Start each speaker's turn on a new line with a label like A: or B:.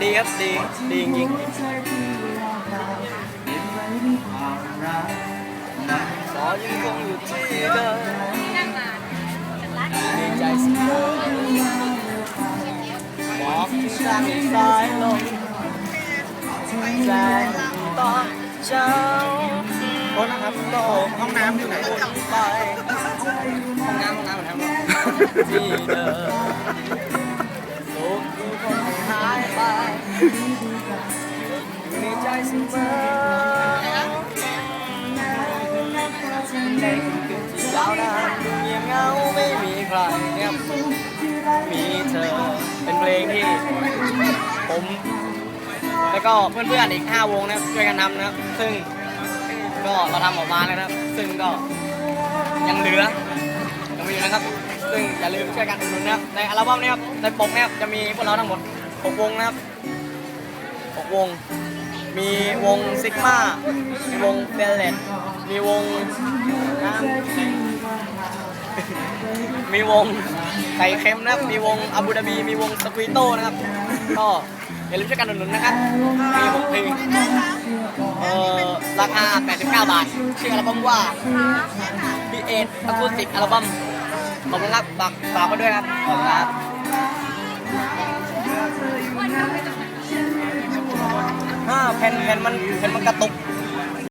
A: đi hết đi đi gì có những con người chi đời đi chạy sang sai luôn ดีจริงขอเจเสมอบอกที่สั่งสายลมแสงตอนเช้าคนนะครับโลกห้องน้ำอยู่ไหนไปห้องน้ำห้องน้ำห้องน้ำที่เดิมลูกคือคนหายไปอยู่ในใจเสมอในคืนที่ยาวนานเงียบเงาไม่มีใครเนี่ยมีเธอเป็นเพลงที่ผม แล้วก็เพื่อนๆอีก 5 วงนะครับช่วยกันทำนะครับ ซึ่งก็เราทำออกมาแล้วนะครับ ซึ่งก็ยังเหลือยังมีอยู่นะครับ ซึ่งอย่าลืมช่วยกันอุดหนุนนะครับในอัลบั้มนี้ครับในปกนี้ครับจะมีพวกเราทั้งหมด 6 วงนะครับ 6 วง มีวงซิกมามีวงเบลเลตมีวงน้ำ มีวงไก่เค็มนะครับ มีวงอาบูดาบี มีวงสควีโต้นะครับ ก็อย่าลืมช่วยกันอุดหนุนนะครับ มีหกเพลงเอ่อราคา 89 บาท ชื่ออัลบั้มว่าพีเอ็ดอะคูสติกอัลบั้มขอบคุณครับฝากฝากมาด้วยครับ ขอบคุณครับห้าแผ่นแผ่นมันแผ่นมันกระตุก